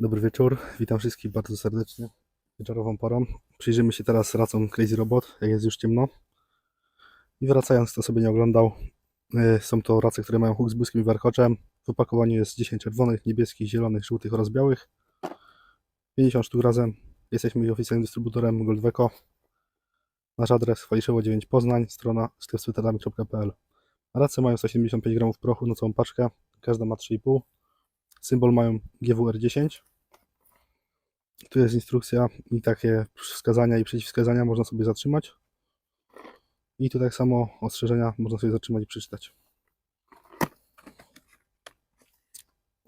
Dobry wieczór, witam wszystkich bardzo serdecznie. Wieczorową porą. Przyjrzymy się teraz racom Crazy Robot, jak jest już ciemno. I wracając, kto sobie nie oglądał, y, są to race, które mają huk z błyskiem i warkoczem. W opakowaniu jest 10 czerwonych, niebieskich, zielonych, żółtych oraz białych. 50 sztuk razem. Jesteśmy oficjalnym dystrybutorem Goldweko. Nasz adres Chwaliszewo 9 Poznań, strona sklepsweterami.pl Race mają 175 gramów prochu na całą paczkę, każda ma 3,5 Symbol mają GWR10. Tu jest instrukcja i takie wskazania i przeciwwskazania można sobie zatrzymać. I tu tak samo ostrzeżenia można sobie zatrzymać i przeczytać.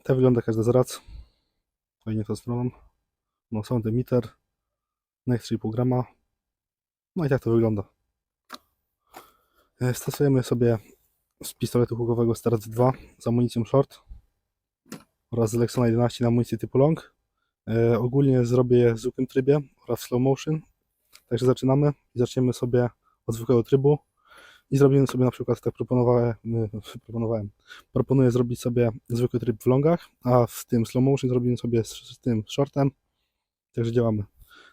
Tak wygląda każda z rac. Fajnie tą stroną. No sound emitter. Next 3,5 grama. No i tak to wygląda. E, Stosujemy sobie z pistoletu hukowego Start 2 z amunicją short oraz z Lexona 11 na amunicję typu long. E, ogólnie zrobię je w zwykłym trybie oraz slow motion. Także zaczynamy i zaczniemy sobie od zwykłego trybu i zrobimy sobie na przykład, tak proponowałem, y, proponowałem, proponuję zrobić sobie zwykły tryb w longach, a w tym slow motion zrobimy sobie z, z tym shortem. Także działamy.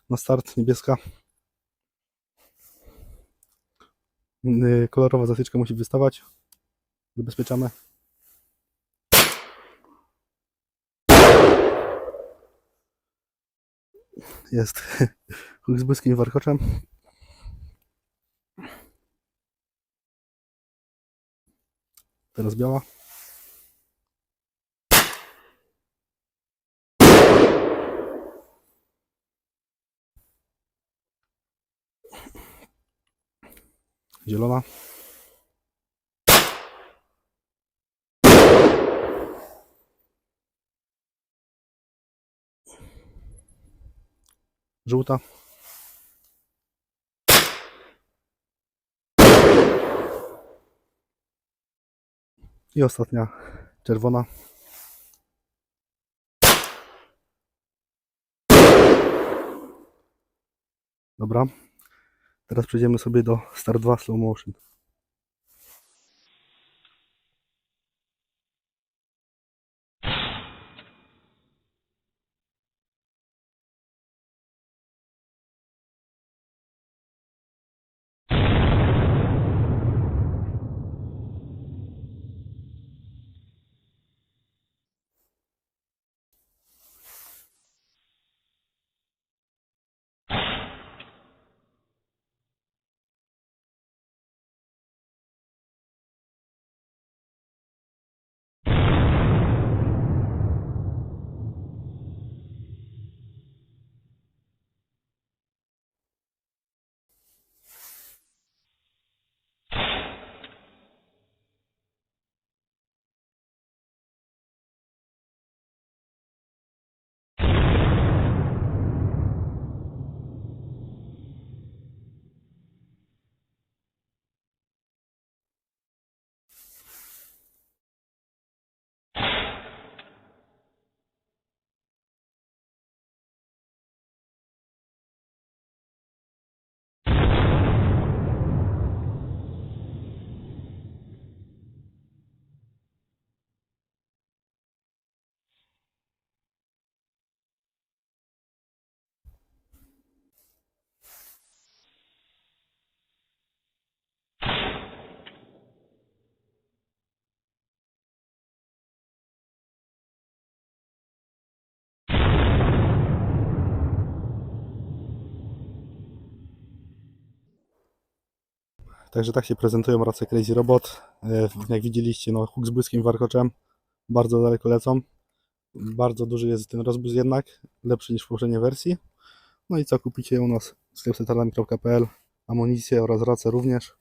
Na start niebieska. Y, Kolorowa zatyczka musi wystawać. Zabezpieczamy. Jest huk z błyskim i warkoczem. Teraz biała. Zielona. Żółta. I ostatnia czerwona. Dobra. Teraz przejdziemy sobie do Star 2 Slow Motion. Także tak się prezentują race Crazy Robot. E, Jak widzieliście, no huk z błyskiem warkoczem bardzo daleko lecą. Bardzo duży jest ten rozbłysk jednak, lepszy niż w poprzedniej wersji. No i co kupicie u nas w sklepsetarlami.pl amunicję oraz race również.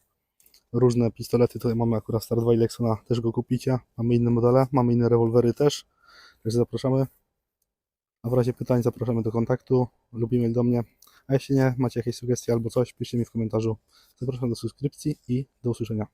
Różne pistolety, tutaj mamy akurat Star 2 i Lexona, też go kupicie. Mamy inne modele, mamy inne rewolwery też. Także zapraszamy. A w razie pytań zapraszamy do kontaktu lub e-mail do mnie. A jeśli nie, macie jakieś sugestie albo coś, piszcie mi w komentarzu. Zapraszam do subskrypcji i do usłyszenia.